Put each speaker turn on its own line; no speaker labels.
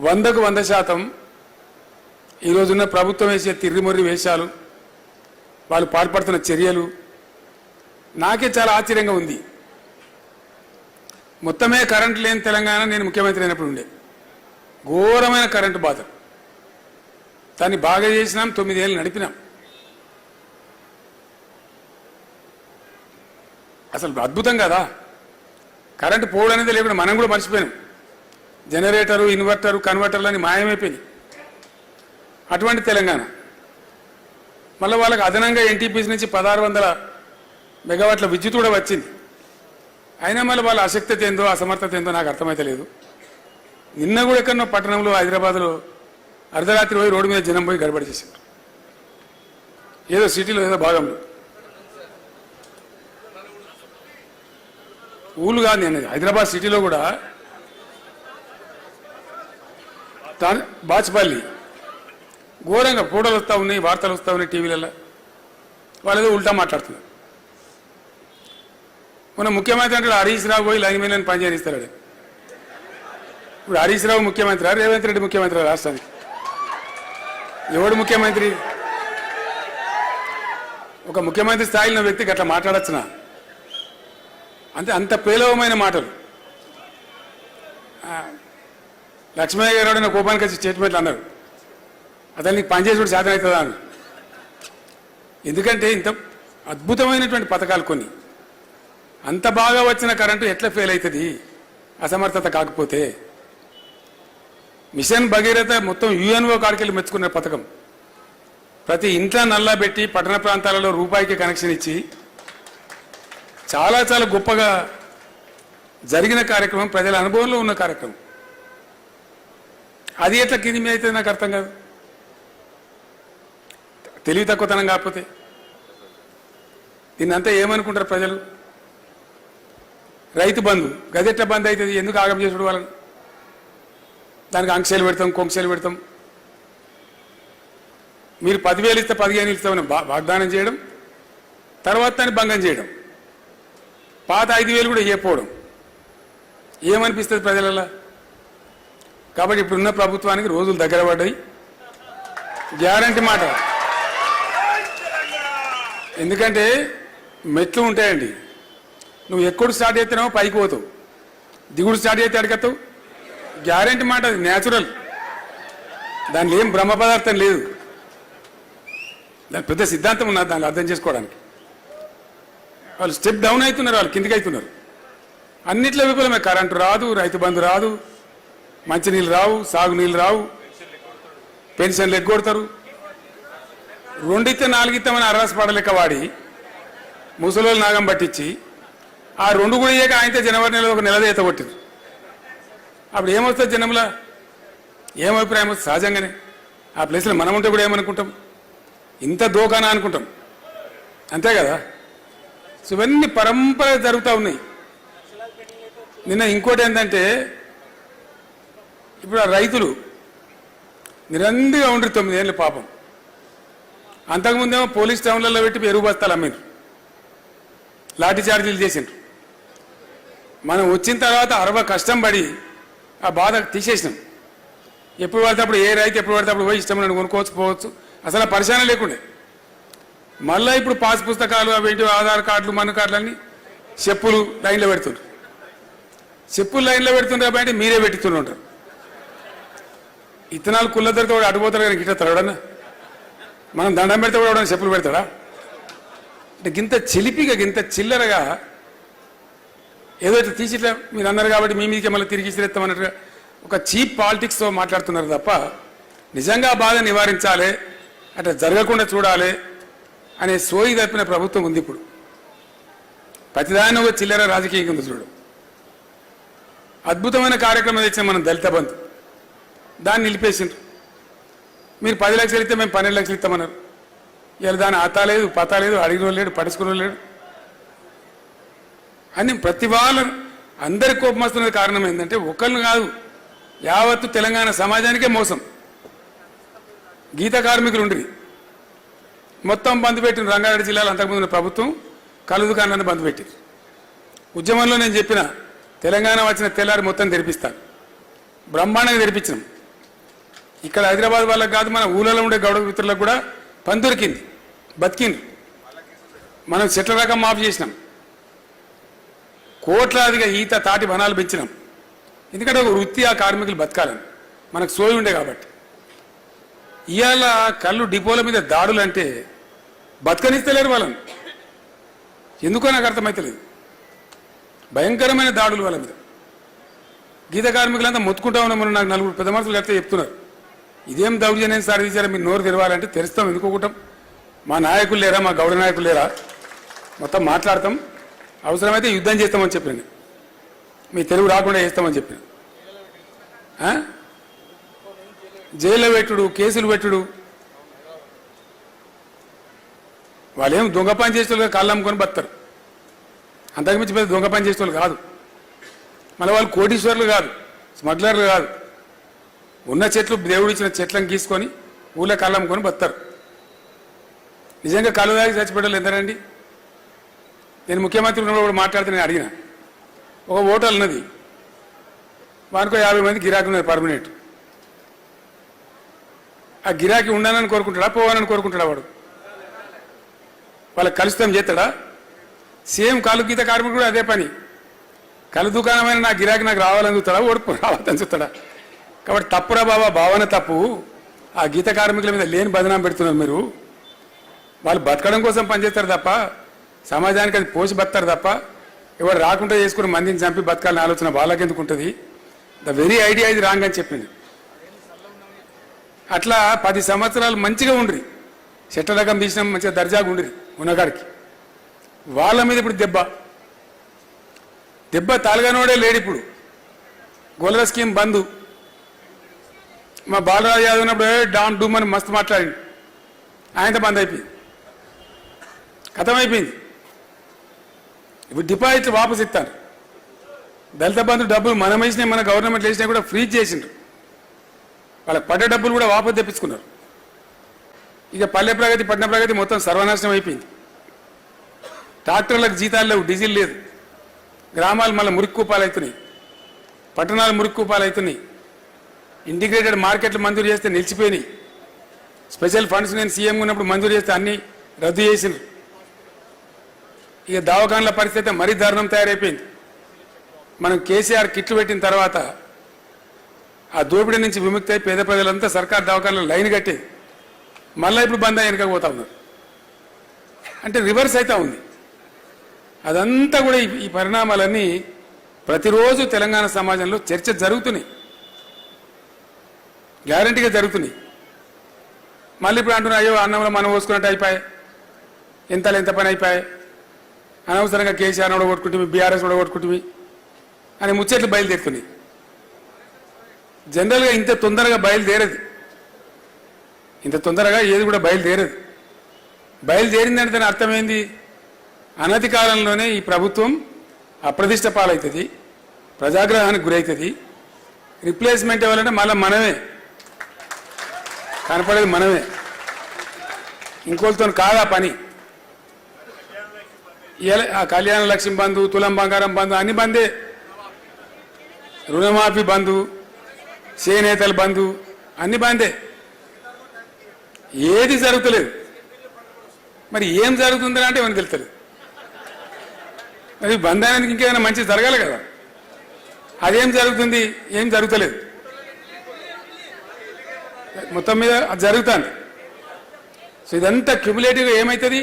వందకు వంద శాతం ఈరోజున్న ప్రభుత్వం వేసే తిర్రిమొర్రి వేషాలు వాళ్ళు పాల్పడుతున్న చర్యలు నాకే చాలా ఆశ్చర్యంగా ఉంది. మొత్తమే కరెంట్ లేని తెలంగాణ నేను ముఖ్యమంత్రి అయినప్పుడు ఉండే. ఘోరమైన కరెంటు బాధ. దాన్ని బాగా చేసినాం తొమ్మిదేళ్ళు నడిపినాం. అసలు అద్భుతం కదా. కరెంటు పోవడం అనేది లేకుండా మనం కూడా మర్చిపోయినాం. జనరేటరు ఇన్వర్టరు కన్వర్టర్లు అని మాయమైపోయినాయి. అటువంటి తెలంగాణ. మళ్ళీ వాళ్ళకి అదనంగా ఎన్టీపీసీ నుంచి పదహారు వందల మెగావాట్ల విద్యుత్ కూడా వచ్చింది. అయినా మళ్ళీ వాళ్ళ అశక్తత ఏందో అసమర్థత ఏందో నాకు అర్థమైతే లేదు నిన్న కూడా ఎక్కడో పట్టణంలో హైదరాబాద్లో అర్ధరాత్రి పోయి రోడ్డు మీద జనం పోయి గడబడి చేశారు. ఏదో సిటీలో ఏదో భాగంలో ఊళ్ళు కాదు నేను. హైదరాబాద్ సిటీలో కూడా బాచ్పల్లి. ఘోరంగా ఫోటోలు వస్తూ ఉన్నాయి వార్తలు వస్తూ ఉన్నాయి టీవీలలో వాళ్ళు ఏదో ఉల్టా మాట్లాడుతున్నారు. మన ముఖ్యమంత్రి అంటే హరీష్ రావు పోయి లైన్ మీద పని చేయిస్తాడు ఇప్పుడు హరీష్ రావు ముఖ్యమంత్రి రేవంత్ రెడ్డి ముఖ్యమంత్రి రాష్ట్రానికి. ఎవడు ముఖ్యమంత్రి? ఒక ముఖ్యమంత్రి స్థాయిలో ఉన్న వ్యక్తికి అట్లా మాట్లాడచ్చునా? అంతే అంత పేలవమైన మాటలు. లక్ష్మయ్య గారు నా కోపానికి వచ్చి స్టేట్మెంట్లు అన్నారు. అతను నీకు పనిచేసి కూడా సాధన అవుతుందా అని. ఎందుకంటే ఇంత అద్భుతమైనటువంటి పథకాలు కొన్ని. అంత బాగా వచ్చిన కరెంటు ఎట్లా ఫెయిల్ అవుతుంది? అసమర్థత కాకపోతే. మిషన్ భగీరథ మొత్తం యుఎన్ఓ కాడికెళ్ళి మెచ్చుకున్న పథకం. ప్రతి ఇంట్లో నల్లా పెట్టి పట్టణ ప్రాంతాలలో రూపాయికి కనెక్షన్ ఇచ్చి చాలా చాలా గొప్పగా జరిగిన కార్యక్రమం ప్రజల అనుభవంలో ఉన్న కార్యక్రమం. అది ఎట్లా కింది మీద అయితే నాకు అర్థం కాదు. తెలివి తక్కువతనం కాకపోతే. దీన్ని అంతా ఏమనుకుంటారు ప్రజలు? రైతు బంధు. గదెట్ల బంద్ అవుతుంది? ఎందుకు ఆగం చేసుడు వాళ్ళని దానికి అంక్షలు పెడతాం కొంక్షలు పెడతాం. మీరు పదివేలు ఇస్తే పదిహేను ఇస్తామని వాగ్దానం చేయడం తర్వాత దాన్ని భంగం చేయడం. పాత ఐదు వేలు కూడా ఇవ్వకపోవడం ఏమనిపిస్తుంది ప్రజలలో? కాబట్టి ఇప్పుడున్న ప్రభుత్వానికి రోజులు దగ్గర పడ్డాయి. గ్యారంటీ మాట. ఎందుకంటే మెట్లు ఉంటాయండి. నువ్వు ఎక్కడ స్టార్ట్ చేస్తున్నావో పైకి పోతావు. దిగుడు స్టార్ట్ చేస్తే అడగతావు. గ్యారంటీ మాట అది న్యాచురల్ దానిలో ఏం బ్రహ్మ పదార్థం లేదు. దాని పెద్ద సిద్ధాంతం ఉన్నది దాన్ని అర్థం చేసుకోవడానికి. వాళ్ళు స్టెప్ డౌన్ అవుతున్నారు వాళ్ళు కిందికి అవుతున్నారు. అన్నిట్లో విఫలమే. కరెంటు రాదు రైతు బంధు రాదు. మంచినీళ్ళు రావు సాగునీళ్ళు రావు. పెన్షన్లు ఎగ్గొడతారు. రెండితే నాలుగిత్తమని పడ లెక్క వాడి ముసలోళ్ళు నాగం పట్టించి ఆ రెండు కూడా ఇయ్యక ఆయనతో జనవరి నెలలో ఒక నెల ఈత కొట్టింది. అప్పుడు ఏమొస్తుంది జనంలో? ఏం అభిప్రాయం? వస్తుంది సహజంగానే. ఆ ప్లేస్లో మనం ఉంటే కూడా ఏమనుకుంటాం? ఇంత దోకానా అనుకుంటాం. అంతే కదా? సో ఇవన్నీ పరంపర జరుగుతూ ఉన్నాయి. నిన్న ఇంకోటి ఏంటంటే ఇప్పుడు ఆ రైతులు నిరంతరంగా ఉండరు తొమ్మిది ఏళ్ళ పాపం. అంతకుముందేమో పోలీస్ టౌన్లలో పెట్టి ఎరువు బస్తాలు అమ్మిండ్రు. లాఠీ చార్జీలు చేసిండ్రు. మనం వచ్చిన తర్వాత అరవై కష్టం పడి ఆ బాధ తీసేసినాం. ఎప్పుడు పడితే అప్పుడు ఏ రైతు ఎప్పుడు పడితే అప్పుడు పోయి ఇష్టం కొనుక్కోవచ్చు పోవచ్చు. అసలు ఆ లేకుండే. మళ్ళీ ఇప్పుడు పాస్ పుస్తకాలు అవి ఆధార్ కార్డులు మన్ను కార్డులు అన్ని చెప్పులు లైన్లో పెడుతుండ్రు. చెప్పులు లైన్లో పెడుతుండ్రు కాబట్టి మీరే పెట్టుతుంటారు ఇత్తనాలు కుళ్ళ దొరికితే వాడు అడిపోతాడు కానీ ఇట్లా తడవడన్నా మనం దండం పెడితే కూడా ఎవడన్నా చెప్పులు పెడతాడా? అంటే గింత చిలిపిగా గింత చిల్లరగా ఏదో ఇట్లా తీసి ఇట్లా మీరు అన్నారు కాబట్టి మీ మీదకి మళ్ళీ తిరిగి ఇచ్చిరేస్తామన్నట్టుగా ఒక చీప్ పాలిటిక్స్తో మాట్లాడుతున్నారు తప్ప నిజంగా బాధ నివారించాలి అట్లా జరగకుండా చూడాలి అనే సోయి తప్పిన ప్రభుత్వం ఉంది ఇప్పుడు. ప్రతిదాని ఒక చిల్లర రాజకీయంగా ఉంది చూడు. అద్భుతమైన కార్యక్రమం తెచ్చిన మనం దళిత బంధు. దాన్ని నిలిపేసిండ్రు. మీరు పది లక్షలు ఇస్తే మేము పన్నెండు లక్షలు ఇస్తామన్నారు. ఇలా దాని ఆతా లేదు పతా లేదు అడిగిన లేడు పడుచుకున్న లేడు. అని ప్రతి వాళ్ళు అందరి కోపం వస్తున్న కారణం ఏంటంటే ఒకళ్ళు కాదు యావత్తు తెలంగాణ సమాజానికే మోసం. గీత కార్మికులు ఉండేది మొత్తం బంద్ పెట్టిన రంగారెడ్డి జిల్లాలో అంతకుముందు ప్రభుత్వం కళ్ళు దుకాణాన్ని బంద్ పెట్టింది. ఉద్యమంలో నేను చెప్పిన తెలంగాణ వచ్చిన తెల్లారి మొత్తం తెరిపిస్తాను బ్రహ్మాండంగా తెరిపించినాం. ఇక్కడ హైదరాబాద్ వాళ్ళకి కాదు మన ఊళ్ళలో ఉండే గౌడ మిత్రులకు కూడా పని దొరికింది బతికింది మనం చెట్ల రకం మాఫ్ చేసినాం. కోట్లాదిగా ఈత తాటి బనాలు పెంచినాం. ఎందుకంటే ఒక వృత్తి ఆ కార్మికులు బతకాలని. మనకు సోయి ఉండే కాబట్టి. ఇవాళ కళ్ళు డిపోల మీద దాడులు అంటే బతకనిస్తలేరు వాళ్ళని. ఎందుకో నాకు అర్థమవుతలేదు భయంకరమైన దాడులు వాళ్ళ మీద. గీత కార్మికులంతా మొత్తుకుంటా ఉన్నామని నాకు నలుగురు పెద్ద మనుషులు అయితే చెప్తున్నారు. ఇదేం దౌర్జన్యం సార్? తీసారా మీరు నోరు తెరవాలంటే తెరుస్తాం ఎందుకోకుంటాం? మా నాయకులు లేరా? మా గౌడ నాయకులు లేరా? మొత్తం మాట్లాడతాం. అవసరమైతే యుద్ధం చేస్తామని చెప్పాను మీ తెలుగు రాకుండా చేస్తామని చెప్పాను జైల్లో పెట్టుడు కేసులు పెట్టుడు. వాళ్ళేం దొంగ పని చేసేవాళ్ళు కాళ్ళు అమ్ముకొని బతారు అంతకుమించి పెద్ద దొంగ పని చేసేవాళ్ళు కాదు. మళ్ళీ వాళ్ళు కోటీశ్వర్లు కాదు స్మగ్లర్లు కాదు. ఉన్న చెట్లు దేవుడు ఇచ్చిన చెట్లను గీసుకొని ఊళ్ళో కళ్ళు అమ్ముకొని బతారు నిజంగా కళ్ళు దాగి చచ్చిపెట్టాలి ఎంతనండి? నేను ముఖ్యమంత్రి ఉన్నప్పుడు కూడా మాట్లాడితే నేను అడిగిన. ఒక హోటల్ ఉన్నది వానికో యాభై మంది గిరాకీ ఉన్నది పర్మనెంట్. ఆ గిరాకీ ఉండాలని కోరుకుంటాడా పోవాలని కోరుకుంటాడా వాడు? వాళ్ళకి కలుస్తాం చేస్తాడా? సేమ్ కాలు గీత కార్మికుడు కూడా అదే పని. కలు దుకాణమైన నా గిరాకీ నాకు రావాలని చూస్తాడా ఓడిపో రావాలని చూస్తాడా? కాబట్టి తప్పురా బాబా భావన తప్పు. ఆ గీత కార్మికుల మీద లేని బదనాం పెడుతున్నారు మీరు. వాళ్ళు బతకడం కోసం పనిచేస్తారు తప్ప సమాజానికి అది పోసి బతారు తప్ప ఎవరు రాకుండా చేసుకుని మందిని చంపి బతకాలని ఆలోచన వాళ్ళకెందుకు ఉంటుంది? ద వెరీ ఐడియా ఇది రాంగ్ అని చెప్పింది. అట్లా పది సంవత్సరాలు మంచిగా ఉండ్రి. చెట్ల రకం తీసిన మంచిగా దర్జాగా ఉండ్రి ఉన్నగాడికి వాళ్ళ మీద ఇప్పుడు దెబ్బ. దెబ్బ తాలగానోడే లేడు ఇప్పుడు. గోలర స్కీమ్ బంధు మా బాలరాజు యాదవ్ ఉన్నప్పుడు డామ్ డూమ్ అని మస్తు మాట్లాడింది ఆయనతో బంద్ అయిపోయింది. అయిపోయింది. ఇప్పుడు డిపాజిట్లు వాపసు ఇస్తారు. దళిత బంధు డబ్బులు మనం వేసినా మన గవర్నమెంట్ వేసినా కూడా ఫ్రీజ్ చేసిండ్రు. వాళ్ళకి పడ్డ డబ్బులు కూడా వాపసు తెప్పించుకున్నారు. ఇక పల్లె ప్రగతి పట్టణ ప్రగతి మొత్తం సర్వనాశనం అయిపోయింది. ట్రాక్టర్లకు జీతాలు లేవు డీజిల్ లేదు. గ్రామాలు మళ్ళీ మురికి కూపాలు అవుతున్నాయి. పట్టణాలు మురికి కూపాలు అవుతున్నాయి. ఇంటిగ్రేటెడ్ మార్కెట్లు మంజూరు చేస్తే నిలిచిపోయినాయి. స్పెషల్ ఫండ్స్ నేను సీఎం ఉన్నప్పుడు మంజూరు చేస్తే అన్ని రద్దు చేసినారు. ఇక దవాఖాన్ల పరిస్థితి మరీ దారుణం తయారైపోయింది. మనం కేసీఆర్ కిట్లు పెట్టిన తర్వాత ఆ దోపిడీ నుంచి విముక్తి అయి పేద ప్రజలంతా సర్కార్ దవాఖానలో లైన్ కట్టేది. మళ్ళీ ఇప్పుడు బంద్ అయ్యి వెనక పోతా ఉన్నారు. అంటే రివర్స్ అయితే ఉంది. అదంతా కూడా ఈ పరిణామాలన్నీ ప్రతిరోజు తెలంగాణ సమాజంలో చర్చ జరుగుతున్నాయి. గ్యారంటీగా జరుగుతున్నాయి మళ్ళీ ఇప్పుడు అంటున్నా అయ్యో అన్నంలో మనం పోసుకున్నట్టు అయిపోయాయి. ఇంతలో ఇంత పని అయిపోయాయి. అనవసరంగా కేసీఆర్ కూడా కొట్టుకుంటుంది బీఆర్ఎస్ కూడా కొట్టుకుంటుంది అని ముచ్చట్లు బయలుదేరుతున్నాయి. జనరల్గా ఇంత తొందరగా బయలుదేరదు. ఇంత తొందరగా ఏది కూడా బయలుదేరదు. బయలుదేరిందంటే దాని అర్థమైంది అనతి కాలంలోనే ఈ ప్రభుత్వం అప్రతిష్ట పాలవుతుంది ప్రజాగ్రహానికి గురవుతుంది రిప్లేస్మెంట్ ఇవ్వాలంటే మళ్ళీ మనమే కనపడేది మనమే. ఇంకోళ్ళతో కాదా పని? ఆ కళ్యాణ లక్ష్మి బంధు తులం బంగారం బంధు అన్ని బందే. రుణమాఫీ బంధు చేనేతల బంధు అన్ని బందే. ఏది జరుగుతలేదు. మరి ఏం జరుగుతుందని అంటే మనకు తెలుస్తలేదు. మరి బంధానికి ఇంకేమైనా మంచి జరగాలి కదా. అదేం జరుగుతుంది ఏం జరుగుతలేదు. మొత్తం మీద అది జరుగుతుంది. సో ఇదంతా క్యుములేటివ్గా ఏమవుతుంది